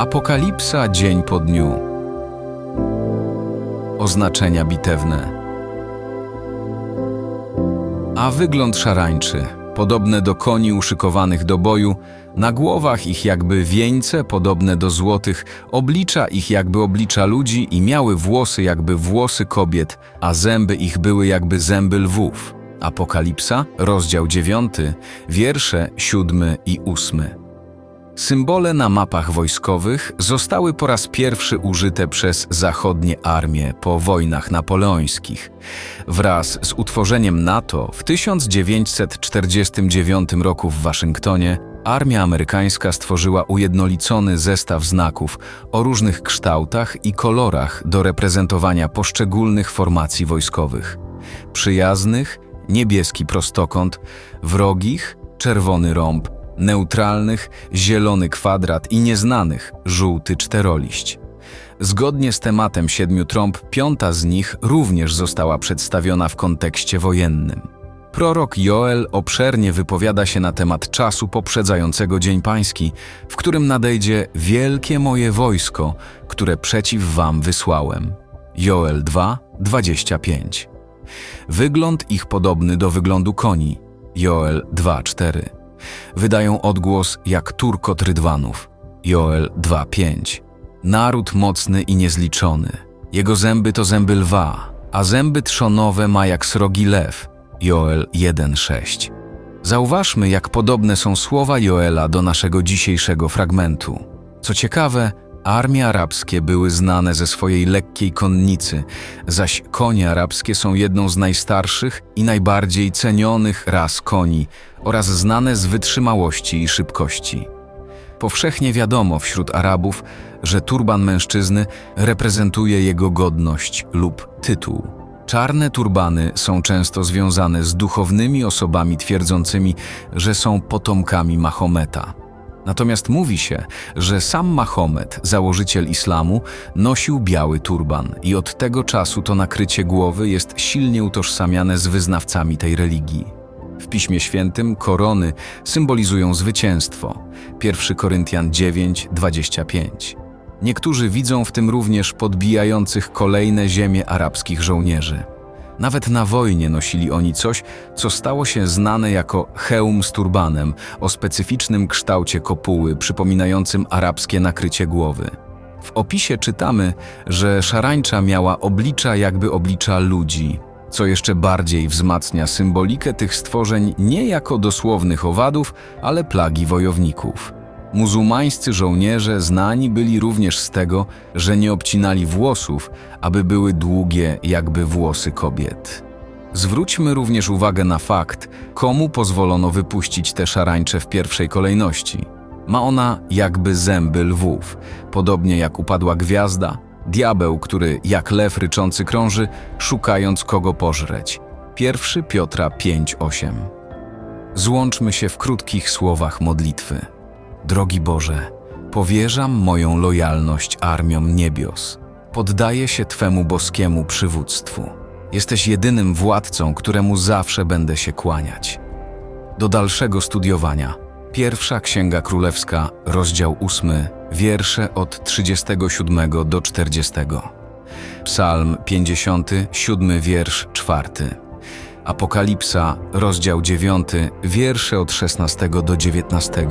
Apokalipsa dzień po dniu. Oznaczenia bitewne. A wygląd szarańczy, podobne do koni uszykowanych do boju, na głowach ich jakby wieńce podobne do złotych, oblicza ich jakby oblicza ludzi i miały włosy jakby włosy kobiet, a zęby ich były jakby zęby lwów. Apokalipsa, rozdział 9, wiersze 7 i 8. Symbole na mapach wojskowych zostały po raz pierwszy użyte przez zachodnie armie po wojnach napoleońskich. Wraz z utworzeniem NATO w 1949 roku w Waszyngtonie armia amerykańska stworzyła ujednolicony zestaw znaków o różnych kształtach i kolorach do reprezentowania poszczególnych formacji wojskowych. Przyjaznych niebieski prostokąt, wrogich czerwony rąb, neutralnych zielony kwadrat i nieznanych żółty czteroliść. Zgodnie z tematem siedmiu trąb, piąta z nich również została przedstawiona w kontekście wojennym. Prorok Joel obszernie wypowiada się na temat czasu poprzedzającego Dzień Pański, w którym nadejdzie wielkie moje wojsko, które przeciw wam wysłałem. Joel 2, 25. Wygląd ich podobny do wyglądu koni. Joel 2:4. Wydają odgłos jak turkot rydwanów. Joel 2:5. Naród mocny i niezliczony. Jego zęby to zęby lwa, a zęby trzonowe ma jak srogi lew. Joel 1:6. Zauważmy, jak podobne są słowa Joela do naszego dzisiejszego fragmentu. Co ciekawe, armie arabskie były znane ze swojej lekkiej konnicy, zaś konie arabskie są jedną z najstarszych i najbardziej cenionych ras koni oraz znane z wytrzymałości i szybkości. Powszechnie wiadomo wśród Arabów, że turban mężczyzny reprezentuje jego godność lub tytuł. Czarne turbany są często związane z duchownymi osobami twierdzącymi, że są potomkami Mahometa. Natomiast mówi się, że sam Mahomet, założyciel islamu, nosił biały turban i od tego czasu to nakrycie głowy jest silnie utożsamiane z wyznawcami tej religii. W Piśmie Świętym korony symbolizują zwycięstwo. 1 Koryntian 9, 25. Niektórzy widzą w tym również podbijających kolejne ziemie arabskich żołnierzy. Nawet na wojnie nosili oni coś, co stało się znane jako hełm z turbanem o specyficznym kształcie kopuły przypominającym arabskie nakrycie głowy. W opisie czytamy, że szarańcza miała oblicza jakby oblicza ludzi, co jeszcze bardziej wzmacnia symbolikę tych stworzeń nie jako dosłownych owadów, ale plagi wojowników. Muzułmańscy żołnierze znani byli również z tego, że nie obcinali włosów, aby były długie jakby włosy kobiet. Zwróćmy również uwagę na fakt, komu pozwolono wypuścić te szarańcze w pierwszej kolejności. Ma ona jakby zęby lwów, podobnie jak upadła gwiazda, diabeł, który jak lew ryczący krąży, szukając kogo pożreć. 1 Piotra 5:8. Złączmy się w krótkich słowach modlitwy. Drogi Boże, powierzam moją lojalność armiom niebios. Poddaję się Twemu boskiemu przywództwu. Jesteś jedynym władcą, któremu zawsze będę się kłaniać. Do dalszego studiowania. Pierwsza Księga Królewska, rozdział 8, wiersze od 37 do 40. Psalm 50, 7 wiersz 4. Apokalipsa, rozdział 9, wiersze od 16 do 19.